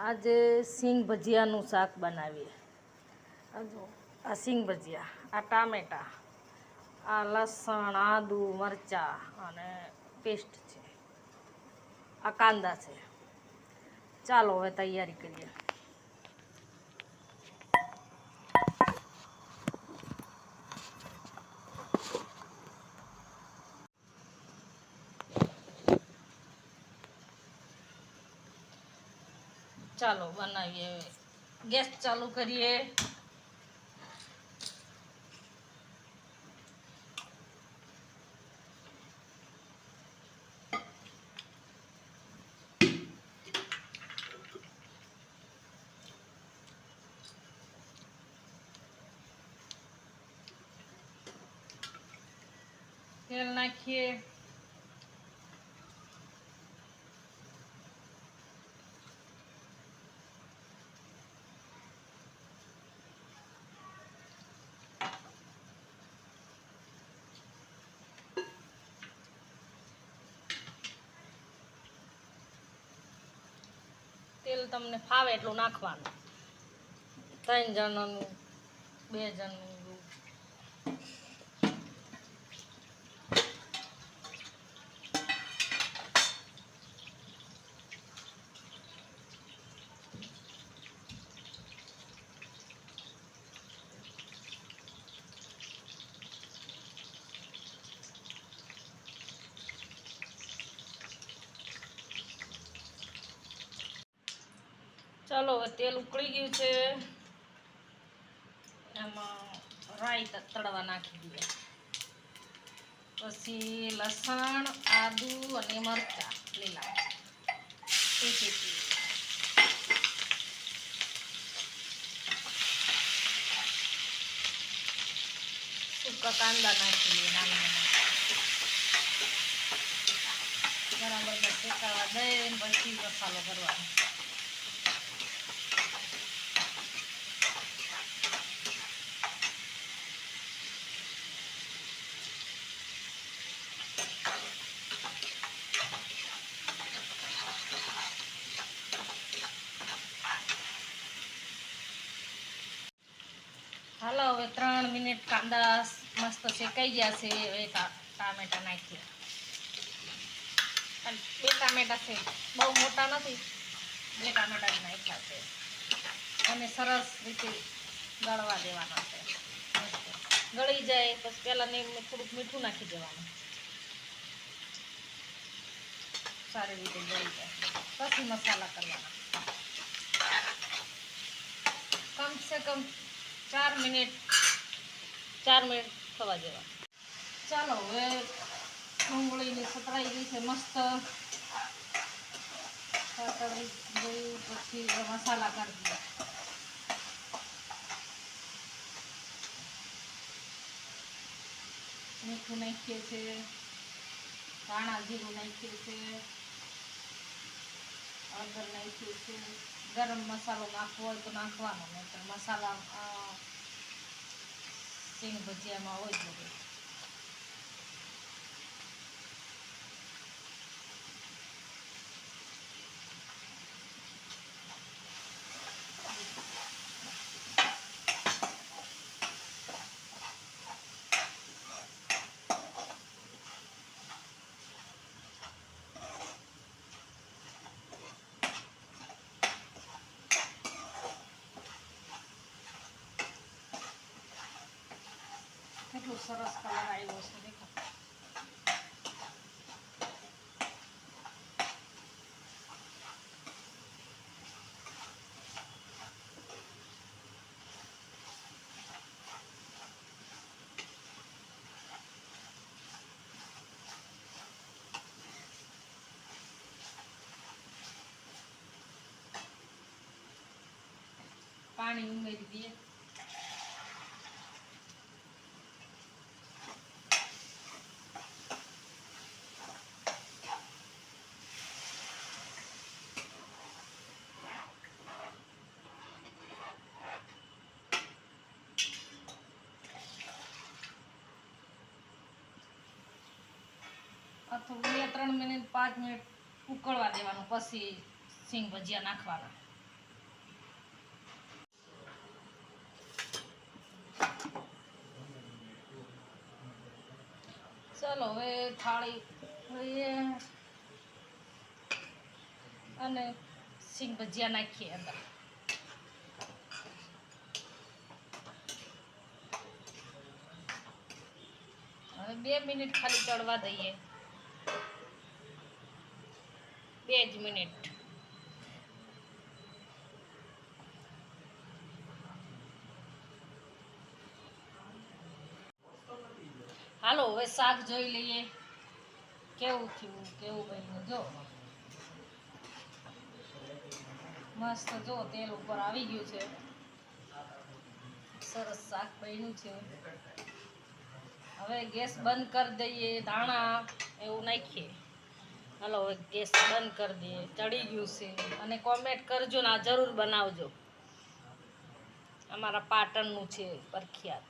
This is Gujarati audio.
આજે સિંગ ભજીયાનું શાક બનાવીએ. આ જો આ સિંગ ભજીયા આ ટામેટા આ લસણ આદુ મરચાં અને પેસ્ટ છે. આ કાંદા છે. ચાલો હવે તૈયારી કરીએ. ચાલો બનાવીએ. ગેસ ચાલુ કરીએ. તેલ નાખીએ. તમને ફાવે એટલું નાખવાનું. ત્રણ જણનું બે જણનું ચાલો તેલ ઉકળી ગયું છે. એમાં રાઈ તળવા નાખી દઈએ. પછી લસણ, આદુ અને મરચાં લીલા. એ શેકી સૂકા કાંદા નાખી દઈએ નાના નાના. બરાબર શેકાવા દઈને પછી મસાલો કરવાનો હાલો, હવે ત્રણ મિનિટ કાંદા મસ્ત શેકાઈ ગયા છે. હવે ટામેટા નાખીએ બે ટામેટા છે. બહુ મોટા નથી. બે ટામેટા નાખ્યા છે. અને સરસ રીતે ગળવા દેવાના છે. ગળી જાય પછી પહેલાં ને થોડુંક મીઠું નાખી દેવાનું. સારી રીતે ગળી જાય. પછી મસાલા કરવાના. કમ સે કમ ચાર મિનિટ ચાર મિનિટ થવા જેવા ચાલો, હવે ડુંગળીની સતરાઈ ગઈ છે મસ્ત. સતરાઈ ગઈ પછી મસાલા કરી દઈએ. મીઠું નાખીએ છીએ ધાણા જીરું નાખીએ છીએ હળદર નાખ્યું છીએ ગરમ મસાલો નાખવો હોય તો નાખવાનો નહીં મસાલા સિંગ ભજીયામાં હોય જ બધું. સરસ કલર આવ્યો છે દેખો પાણી ઉમેરી દઈએ थोड़ा त्र मिनिट पाँच मिनिट उकड़वा दे पी सींग भजिया नाखवा चलो हे थाली सींग भजिया नाखी अंदर बे मिनिट खाली चढ़वा दिए બે જ મિનિટ. હાલો, હવે શાક જોઈ લઈએ. કેવું થયું? કેવું બન્યું? જો. મસ્ત, જો, તેલ ઉપર આવી ગયું છે. સરસ શાક બન્યું છે. હવે ગેસ બંધ કરી દઈએ ધાણા એવું નાખીએ. હાલો, હવે ગેસ બંધ કરી દઈએ. ચડી ગયું છે. અને કોમેન્ટ કરજો ને આ જરૂર બનાવજો. અમારા પાટણનું છે પ્રખ્યાત.